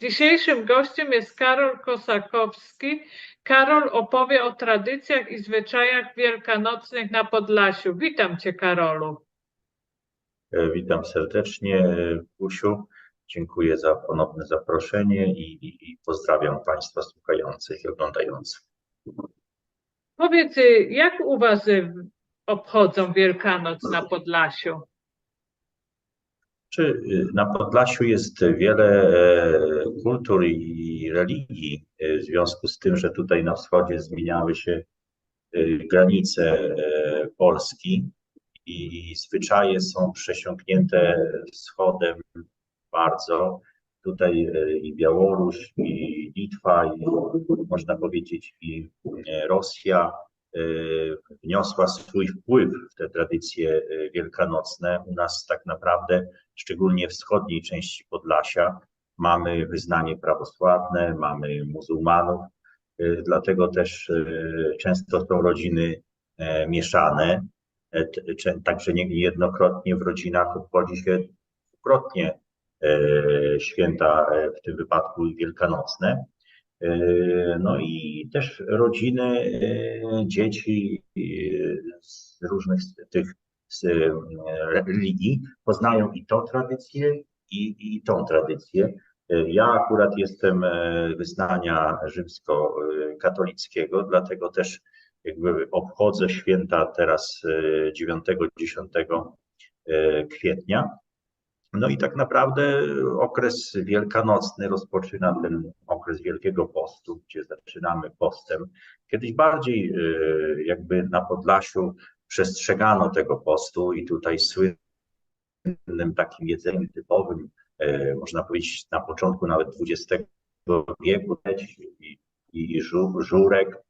Dzisiejszym gościem jest Karol Kosakowski. Karol opowie o tradycjach i zwyczajach wielkanocnych na Podlasiu. Witam Cię, Karolu. E, Witam serdecznie, e, Gusiu. Dziękuję za ponowne zaproszenie i, i, i pozdrawiam Państwa słuchających i oglądających. Powiedz, y, jak u Was y, obchodzą Wielkanoc na Podlasiu? Czy y, na Podlasiu jest wiele e, kultur i religii, e, w związku z tym, że tutaj na wschodzie zmieniały się e, granice Polski i zwyczaje są przesiąknięte wschodem bardzo. Tutaj i Białoruś, i Litwa, i można powiedzieć i Rosja wniosła swój wpływ w te tradycje e, wielkanocne. U nas tak naprawdę, szczególnie w wschodniej części Podlasia, mamy wyznanie prawosławne, mamy muzułmanów, e, dlatego też e, często są rodziny e, mieszane. E, Także nie- niejednokrotnie w rodzinach obchodzi się dwukrotnie e, święta, e, w tym wypadku wielkanocne. E, No i też rodziny, e, dzieci e, z różnych tych z religii poznają i tą tradycję, i, i tą tradycję. Ja akurat jestem wyznania rzymskokatolickiego, dlatego też jakby obchodzę święta teraz e, 9-10 e, kwietnia. No i tak naprawdę okres wielkanocny rozpoczyna ten okres Wielkiego Postu, gdzie zaczynamy postem. Kiedyś bardziej e, jakby na Podlasiu przestrzegano tego postu i tutaj słynnym takim jedzeniem typowym, e, można powiedzieć na początku nawet XX wieku, i, i żu- żurek,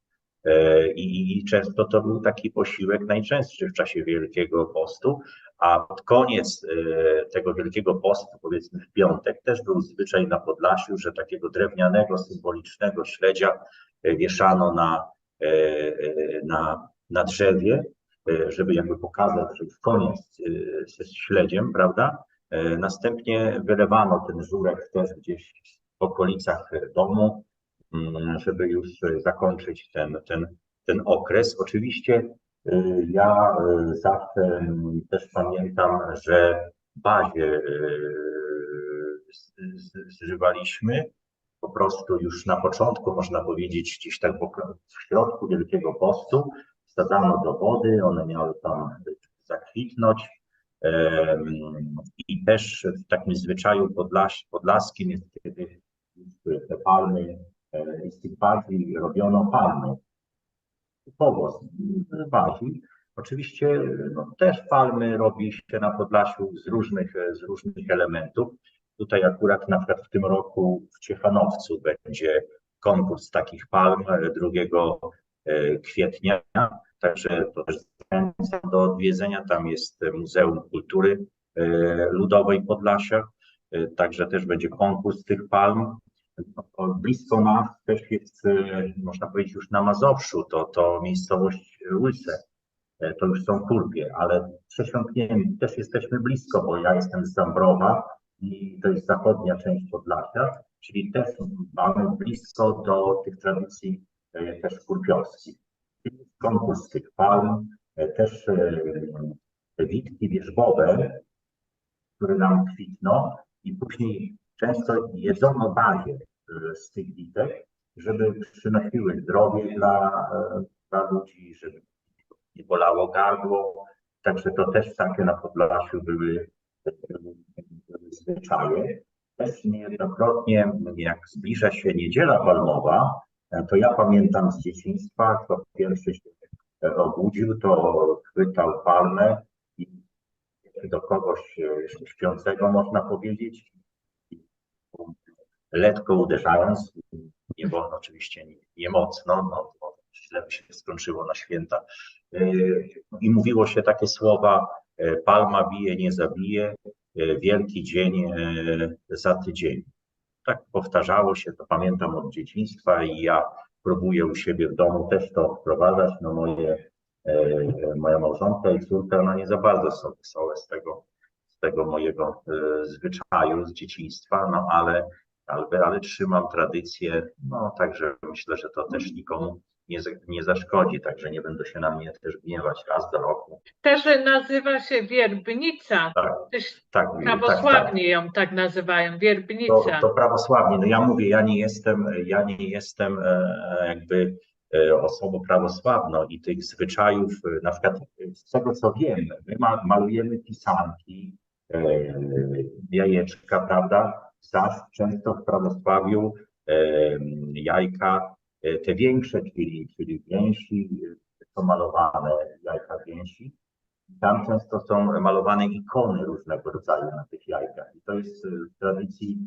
E, I często to był taki posiłek najczęstszy w czasie Wielkiego Postu, a pod koniec e, tego Wielkiego Postu, powiedzmy w piątek, też był zwyczaj na Podlasiu, że takiego drewnianego, symbolicznego śledzia e, wieszano na, e, na, na drzewie, żeby jakby pokazać, że już koniec ze śledziem, prawda? Następnie wylewano ten żurek też gdzieś w okolicach domu, mm, żeby już zakończyć ten, ten, ten okres. Oczywiście ja y, zawsze mm, też pamiętam, że bazie z- zżywaliśmy po prostu już na początku, można powiedzieć, gdzieś tak w środku Wielkiego Postu, wsadzano do wody, one miały tam zakwitnąć. I też w takim zwyczaju podlas, podlaskim jest, kiedy te palmy e, z tych bazji robiono palmy. Typowo z bazji. Oczywiście no, też palmy robi się na Podlasiu z różnych, e, z różnych elementów. Tutaj akurat na przykład w tym roku w Ciechanowcu będzie konkurs takich palm e, 2 e, kwietnia. Także to też do odwiedzenia. Tam jest Muzeum Kultury e, Ludowej Podlasia. E, Także też będzie konkurs tych palm. O, Blisko nas też jest, e, można powiedzieć, już na Mazowszu, to, to miejscowość Łyse. E, To już są Turbie, ale przesiąknięci też jesteśmy blisko, bo ja jestem z Zambrowa i to jest zachodnia część Podlasia, czyli też mamy blisko do tych tradycji e, też kurpiowskich. Konkurs tych palm, też witki wierzbowe, które nam kwitną i później często jedzono bazie z tych witek, żeby przynosiły zdrowie dla, e, dla ludzi, żeby nie bolało gardło. Także to też takie na Podlasiu były, były zwyczaje. Też niejednokrotnie, jak zbliża się niedziela palmowa, e, to ja pamiętam z dzieciństwa, kto pierwszy się e, obudził, to chwytał palmę i do kogoś jeszcze śpiącego, można powiedzieć, letko uderzając, nie wolno oczywiście nie, nie mocno, no, bo źle by się skończyło na święta. Yy, I mówiło się takie słowa, e, palma bije, nie zabije, e, wielki dzień za tydzień. Tak powtarzało się, to pamiętam od dzieciństwa i ja próbuję u siebie w domu też to wprowadzać, no moje, moja małżonka i córka, nie za bardzo są wesołe z tego, z tego mojego zwyczaju z dzieciństwa, no ale ale, ale trzymam tradycję, no także myślę, że to też nikomu nie, nie zaszkodzi, także nie będą się na mnie też gniewać raz do roku. Też nazywa się wierbnica. Tak, tak, tak, tak. prawosławni ją tak nazywają, To, wierbnica. to prawosławnie. No ja mówię, ja nie jestem, ja nie jestem e, jakby e, osobą prawosławną i tych zwyczajów, e, na przykład z tego co wiem, my ma, malujemy pisanki, jajeczka, prawda? Zaś często w prawosławiu jajka, e, te większe, czyli, czyli więzi, e, są malowane, jajka więzi. Tam często są malowane ikony różnego rodzaju na tych jajkach. I to jest e, w tradycji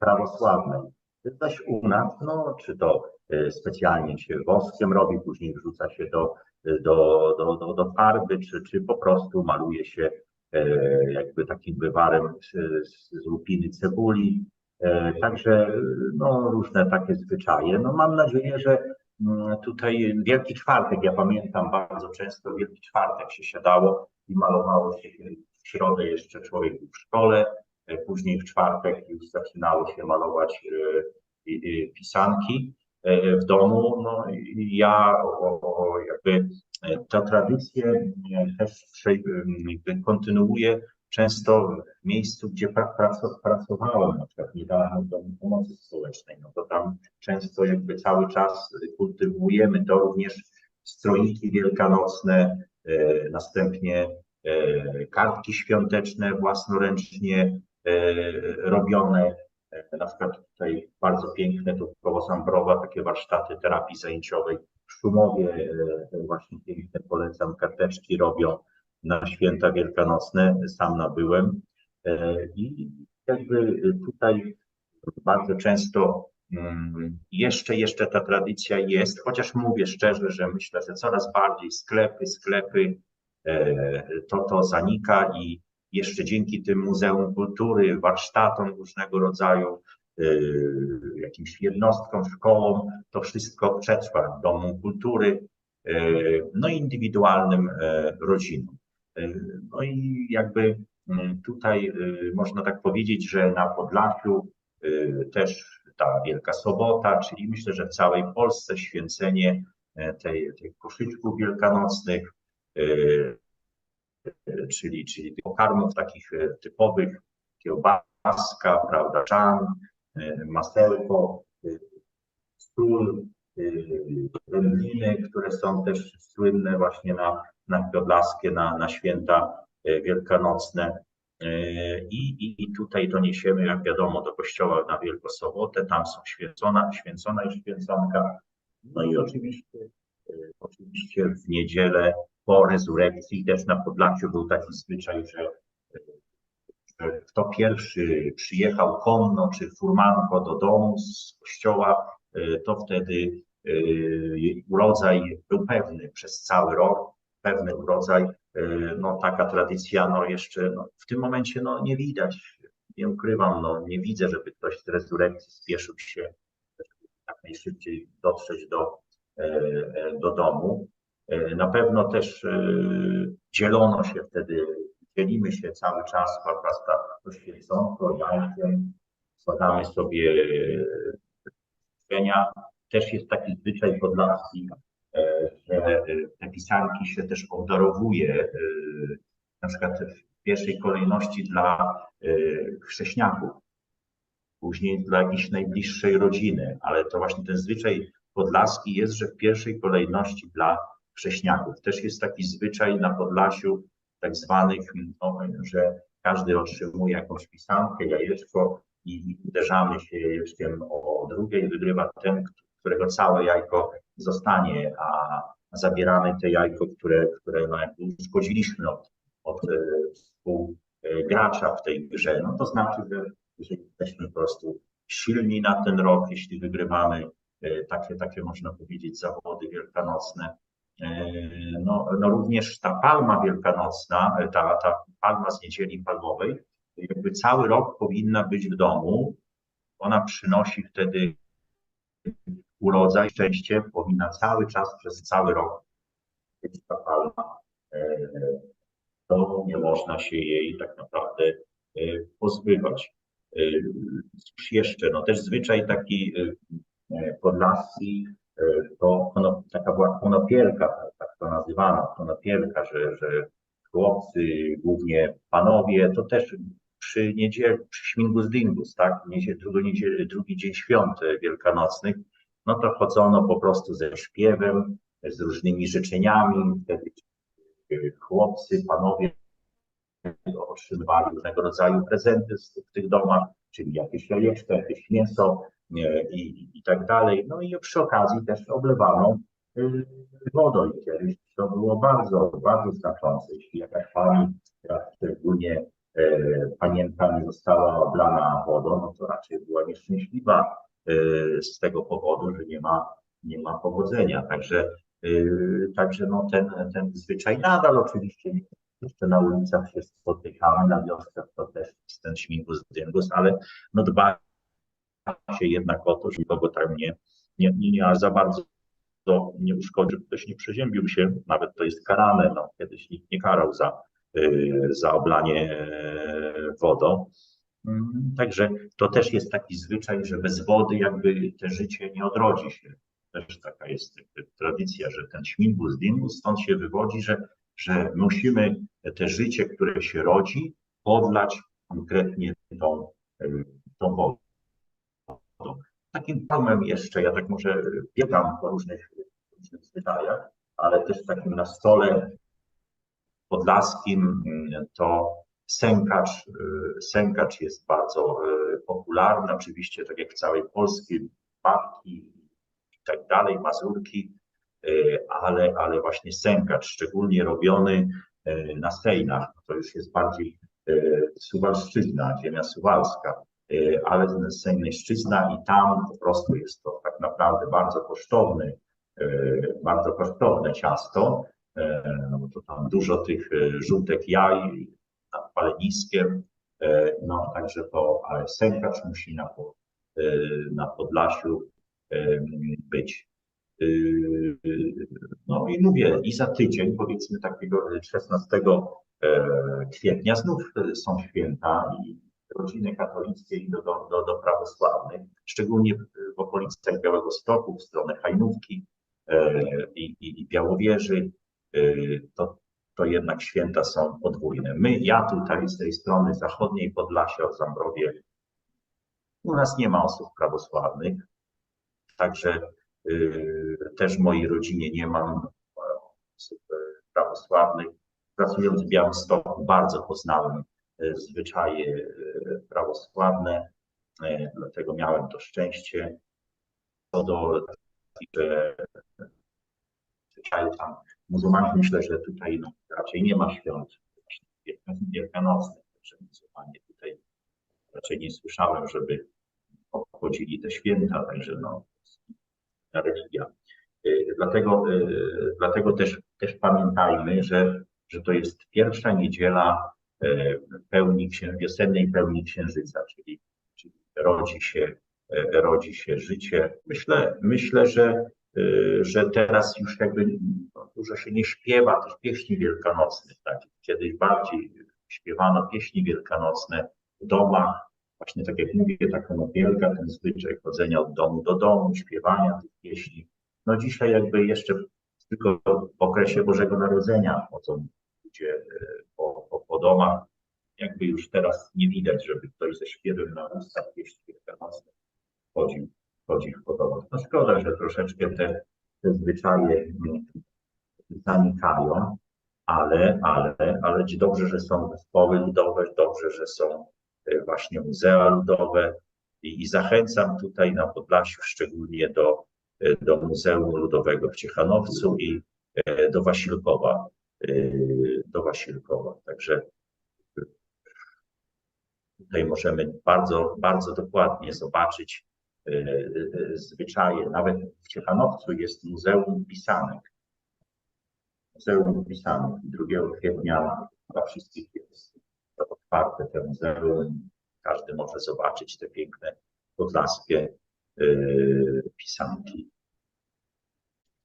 prawosławnej. Zaś u nas, no, czy to specjalnie się woskiem robi, później wrzuca się do, do, do, do, do farby, czy, czy po prostu maluje się jakby takim wywarem z, z cebuli. E, Także no, różne takie zwyczaje. No, mam nadzieję, że mm, tutaj Wielki Czwartek, ja pamiętam bardzo często Wielki Czwartek się siadało i malowało się w środę jeszcze człowiek w szkole, e, później w czwartek już zaczynało się malować e, pisanki e, w domu. No ja o, o, jakby e, tę tradycję e, też często w miejscu, gdzie pra, praco- pracowałem, na przykład niedawno w Domu Pomocy Społecznej, no to tam często jakby cały czas kultywujemy to również stroiki wielkanocne, e, następnie kartki świąteczne własnoręcznie robione. Na przykład tutaj bardzo piękne to koło Zambrowa, takie warsztaty terapii zajęciowej w Szumowie, e, właśnie piękne polecam, karteczki robią na święta wielkanocne, sam nabyłem. E, i jakby tutaj bardzo często mm, jeszcze, jeszcze ta tradycja jest, chociaż mówię szczerze, że myślę, że coraz bardziej sklepy, sklepy, e, to, to zanika i jeszcze dzięki tym Muzeum Kultury, warsztatom różnego rodzaju, jakimś jednostkom, szkołom, to wszystko przetrwa, Domom Kultury, e, no i indywidualnym e, rodzinom. E, No i jakby mm, tutaj e, można tak powiedzieć, że na Podlasiu też ta Wielka Sobota, czyli myślę, że w całej Polsce święcenie e, tej, koszyczków wielkanocnych, czyli, czyli pokarmów takich typowych, kiełbaska, prawda, czan, masełko, e, sól, e, wędliny, które są też słynne właśnie na, na Podlaskie, na, na święta e, wielkanocne. E, I, i, I tutaj to niesiemy, jak wiadomo, do kościoła na Wielką Sobotę, tam są święcona, święcona i święconka. No i oczywiście, e, oczywiście w niedzielę po rezurekcji też na Podlasiu był taki zwyczaj, e, że kto pierwszy przyjechał konno czy furmanko do domu z kościoła, e, to wtedy e, urodzaj był pewny przez cały rok, pewny urodzaj. E, No taka tradycja, no jeszcze no, w tym momencie no, nie widać, nie ukrywam, no, nie widzę, żeby ktoś z rezurekcji spieszył się jak najszybciej dotrzeć do, do domu. Na pewno też dzielono się wtedy, dzielimy się cały czas, prawda, to świeconko, jajkiem, składamy sobie życzenia. Też jest taki zwyczaj podlaski, e, że e, te pisanki się też obdarowuje, e, na przykład w pierwszej kolejności dla e, chrześniaków, później dla jakiejś najbliższej rodziny, ale to właśnie ten zwyczaj podlaski jest, że w pierwszej kolejności dla chrześniaków. Też jest taki zwyczaj na Podlasiu, tak zwanych, no, że każdy otrzymuje jakąś pisankę, jajeczko i uderzamy się jajeczkiem o drugie i wygrywa ten, którego całe jajko zostanie, a zabieramy te jajko, które, które no uszkodziliśmy od, od e, współgracza w tej grze. No to znaczy, że jeżeli jesteśmy po prostu silni na ten rok, jeśli wygrywamy e, takie, takie można powiedzieć zawody wielkanocne. E, No, no również ta palma wielkanocna, ta, ta palma z niedzieli palmowej, jakby cały rok powinna być w domu. Ona przynosi wtedy urodzaj, szczęście, powinna cały czas, przez cały rok być ta palma. E, To nie można się jej tak naprawdę e, pozbywać. Cóż jeszcze, no też zwyczaj taki podlaski, to kono- taka była konopielka, tak to nazywano, konopielka, że, że chłopcy, głównie panowie, to też przy niedzieli, przy śmigus dingus, tak, niedziel, drugi, niedziel, drugi dzień świąt e, wielkanocnych, no to chodzono po prostu ze śpiewem, z różnymi życzeniami, wtedy e, chłopcy, panowie otrzymywali różnego rodzaju prezenty w tych domach, czyli jakieś jajeczka, jakieś mięso e, i, i tak dalej. No i przy okazji też oblewano y, wodą i kiedyś to było bardzo, bardzo znaczące. Jeśli jakaś pani, która szczególnie e, nie została oblana wodą, no to raczej była nieszczęśliwa e, z tego powodu, że nie ma, nie ma powodzenia. Także, e, także no ten, ten zwyczaj nadal oczywiście jeszcze na ulicach się spotykamy, na wioskach to też jest ten śmigus dyngus, ale no dba się jednak o to, żeby kogo tam nie, nie, nie, za bardzo nie uszkodzi, żeby ktoś nie przeziębił się, nawet to jest karane, no, kiedyś nikt nie karał za, y, za oblanie e, wodą. Mm, Także to też jest taki zwyczaj, że bez wody jakby te życie nie odrodzi się. Też taka jest tradycja, że ten śmigus dingus stąd się wywodzi, że, że musimy te życie, które się rodzi, podlać konkretnie tą, y, tą Takim pomem jeszcze, ja tak może biegam po różnych, różnych ale też takim na stole podlaskim mm, to sękacz. y, Sękacz jest bardzo y, popularny, oczywiście tak jak w całej Polsce, babki i tak dalej, mazurki, y, ale, ale właśnie sękacz, szczególnie robiony na Sejnach, to już jest bardziej Suwalszczyzna, ziemia suwalska, y, ale ten Sejnyszczyzna i tam po prostu jest to tak naprawdę bardzo kosztowny, y, bardzo kosztowne ciasto, y, no bo to tam dużo tych żółtek jaj nad paleniskiem, no także to, ale sękacz musi na, na Podlasiu być. No i mówię, i za tydzień, powiedzmy takiego 16 e, kwietnia, znów są święta i rodziny katolickie i do, do, do, do prawosławnych, szczególnie w- okolicach Białego Stoku, w stronę Hajnówki e, i, i, i Białowieży, e, to, to jednak święta są podwójne. My, ja tutaj z tej strony zachodniej Podlasia, w Zambrowie, u nas nie ma osób prawosławnych, także y, też w mojej rodzinie nie mam osób prawosławnych. Pracując w Białymstoku bardzo poznałem zwyczaje e, prawosławne, e, dlatego miałem to szczęście. Co do że tam muzułmańskich, myślę, że tutaj no, raczej nie ma świąt wielkanocnych, także muzułmanie tutaj raczej nie słyszałem, żeby obchodzili te święta, także no, religia. Dlatego, dlatego też, też pamiętajmy, że, że to jest pierwsza niedziela pełni księ, wiosennej pełni księżyca, czyli, czyli rodzi, się, y, rodzi się życie. Myślę, myślę że, y, że teraz już jakby no, dużo się nie śpiewa tych pieśni wielkanocnych. Tak? Kiedyś bardziej śpiewano pieśni wielkanocne w domach, właśnie tak jak mówię, ta konopielka, ten zwyczaj chodzenia od domu do domu, śpiewania tych pieśni. No dzisiaj jakby jeszcze tylko w okresie Bożego Narodzenia chodzą ludzie e, po, po, po domach. Jakby już teraz nie widać, żeby ktoś ze śpiewem na ustach pieśni wielkanocnych chodził, chodził po domach. No szkoda, że troszeczkę te, te zwyczaje mm, zanikają, ale, ale, ale dobrze, że są zespoły ludowe, dobrze, że są e, właśnie muzea ludowe i, i zachęcam tutaj na Podlasiu szczególnie do, e, do Muzeum Ludowego w Ciechanowcu i e, do Wasilkowa, do Wasilkowa. Także tutaj możemy bardzo, bardzo dokładnie zobaczyć e, e, zwyczaje. Nawet w Ciechanowcu jest Muzeum Pisanek. Muzeum Pisanek 2 kwietnia dla wszystkich jest otwarte te muzeum. Każdy może zobaczyć te piękne podlaskie yy, pisanki.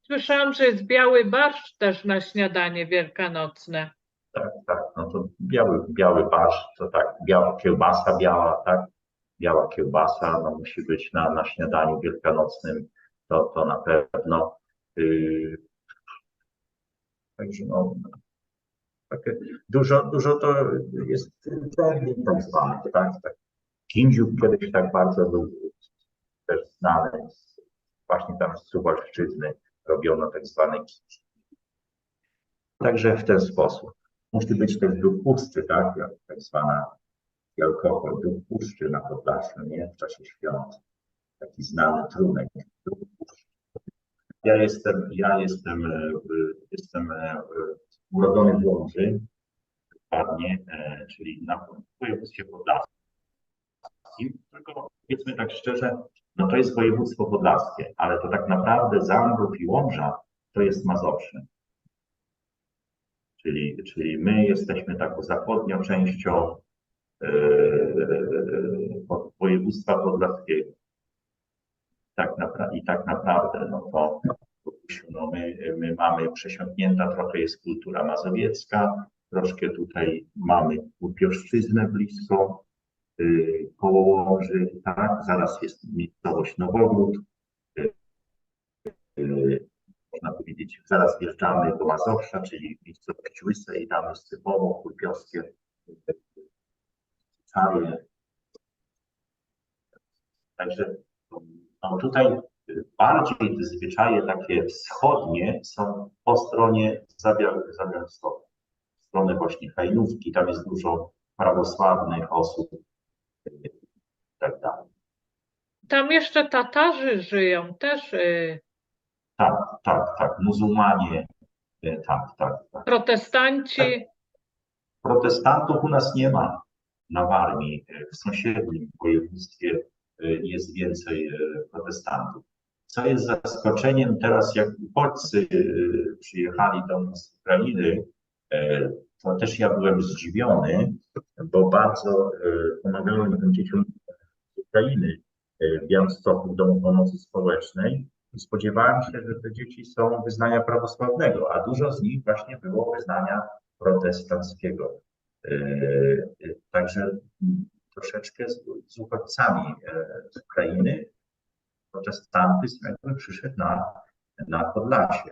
Słyszałam, że jest biały barszcz też na śniadanie wielkanocne. Tak, tak, no to biały, biały barszcz, to tak, biała kiełbasa biała, tak, biała kiełbasa, no musi być na, na śniadaniu wielkanocnym, to, to na pewno. Yy, Także no, takie dużo, dużo to jest termin tak zwany, tak? tak. Kiedyś tak bardzo był też znany, z- właśnie tam z Suwalszczyzny robiono tak zwany kindziuk. Także w ten sposób. Musi być też duch puszczy, tak? Jak Tak zwana alkohol, duch puszczy na Podlasiu, nie? W czasie świąt. Taki znany trunek. duch puszczy. Ja jestem, ja jestem, e, jestem e, urodzony w Łomży, dokładnie, e, czyli na województwie podlaskim. Tylko powiedzmy tak szczerze, no to jest województwo podlaskie, ale to tak naprawdę Zambrów i Łomża to jest Mazowsze. Czyli, czyli my jesteśmy taką zachodnią częścią e, województwa podlaskiego. Tak naprawdę, I tak naprawdę, no to no my, my mamy przesiąknięta trochę jest kultura mazowiecka, troszkę tutaj mamy Upiorszczyznę blisko, y, koło Łomży, tak, zaraz jest miejscowość Nowogród, y, y, można powiedzieć, zaraz wjeżdżamy do Mazowsza, czyli miejscowość Łyse i tam jest typowo kurpiowskie całe. Także no tutaj bardziej zwyczaje takie wschodnie są po stronie Zabiałstoku, w stronę właśnie Hajnówki, tam jest dużo prawosławnych osób i tak dalej. Tam jeszcze Tatarzy żyją też, y, Tak, tak, tak, muzułmanie, e, tak, tak, tak. protestanci. Protestantów u nas nie ma na Warmii. W sąsiednim województwie y, jest więcej protestantów. Co jest zaskoczeniem teraz, jak uchodźcy przyjechali do nas z Ukrainy, to też ja byłem zdziwiony, bo bardzo pomagałem dzieciom z Ukrainy w Białymstoku w Domu Pomocy Społecznej. Spodziewałem się, że te dzieci są wyznania prawosławnego, a dużo z nich właśnie było wyznania protestanckiego. Yy, Także troszeczkę z, z uchodźcami e, z Ukrainy protestantyzm jakby przyszedł na, na Podlasie,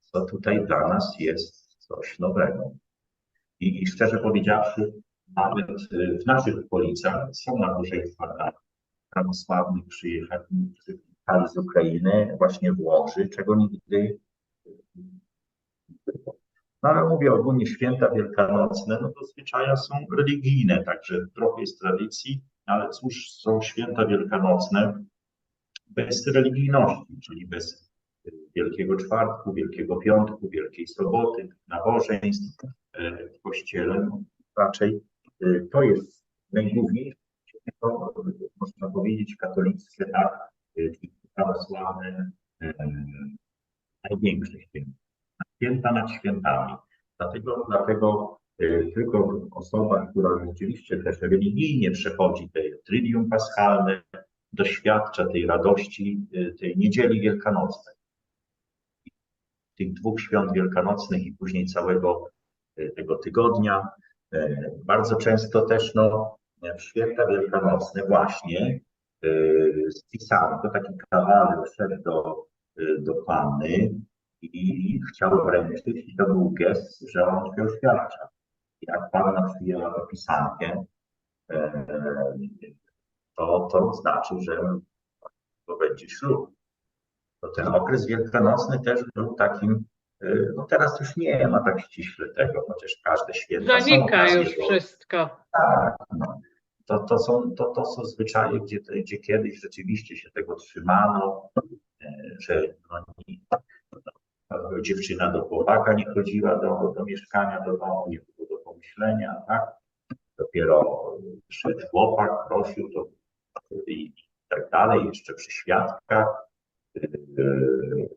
co tutaj dla nas jest coś nowego. I, i szczerze powiedziawszy, nawet y, w naszych okolicach są nabożeństwa dla prawosławnych przyjechali, przyjechali z Ukrainy, właśnie Włoży, czego nigdy no ale mówię ogólnie święta wielkanocne, no to zwyczaja są religijne, także trochę jest tradycji, ale cóż są święta wielkanocne bez religijności, czyli bez y, Wielkiego Czwartku, Wielkiego Piątku, Wielkiej Soboty, nabożeństw y, w kościele. No, raczej y, to jest najgłówniejsze, można powiedzieć, katolickie, tak, prawosławne, y, największe święta święta nad świętami. Dlatego, dlatego y, tylko osoba, która rzeczywiście też religijnie przechodzi te Tridium Paschalne, doświadcza tej radości, y, tej niedzieli wielkanocnej. Tych dwóch świąt wielkanocnych i później całego y, tego tygodnia. Y, Bardzo często też no, w święta wielkanocne właśnie y, spisano, to taki kawaler szedł do, do Panny, i chciał wręczyć, i to był gest, że on się oświadcza. Jak panna przyjęła tę pisankę, e, to, to znaczy, że to będzie ślub. To ten okres wielkanocny też był takim, e, no teraz już nie ma tak ściśle tego, chociaż każde święta są Zanika okazje już wszystko. tak, no. To, to, są, to, to są zwyczaje, gdzie, gdzie kiedyś rzeczywiście się tego trzymano, e, że no, dziewczyna do chłopaka nie chodziła do, do mieszkania, do domu, nie było do pomyślenia, tak? Dopiero szedł chłopak, prosił to i, i tak dalej, jeszcze przy świadkach. Yy,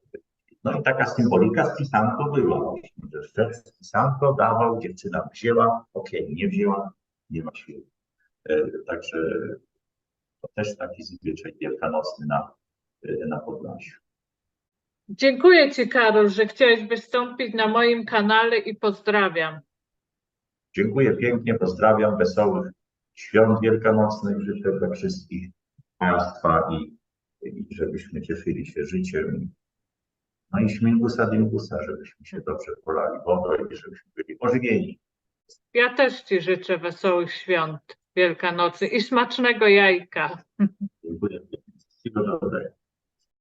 No i taka symbolika z pisanką była że szedł z dawał, dziewczyna wzięła, okej, nie wzięła, nie ma siły. Yy, Także to też taki zwyczaj wielkanocny na, yy, na Podlasiu. Dziękuję Ci, Karol, że chciałeś wystąpić na moim kanale i pozdrawiam. Dziękuję pięknie, pozdrawiam, wesołych świąt wielkanocnych życzę dla wszystkich Państwa i, i żebyśmy cieszyli się życiem. No i śmigus adimgusa, żebyśmy się dobrze polali wodą i żebyśmy byli ożywieni. Ja też Ci życzę wesołych świąt Wielkanocy i smacznego jajka. Dziękuję.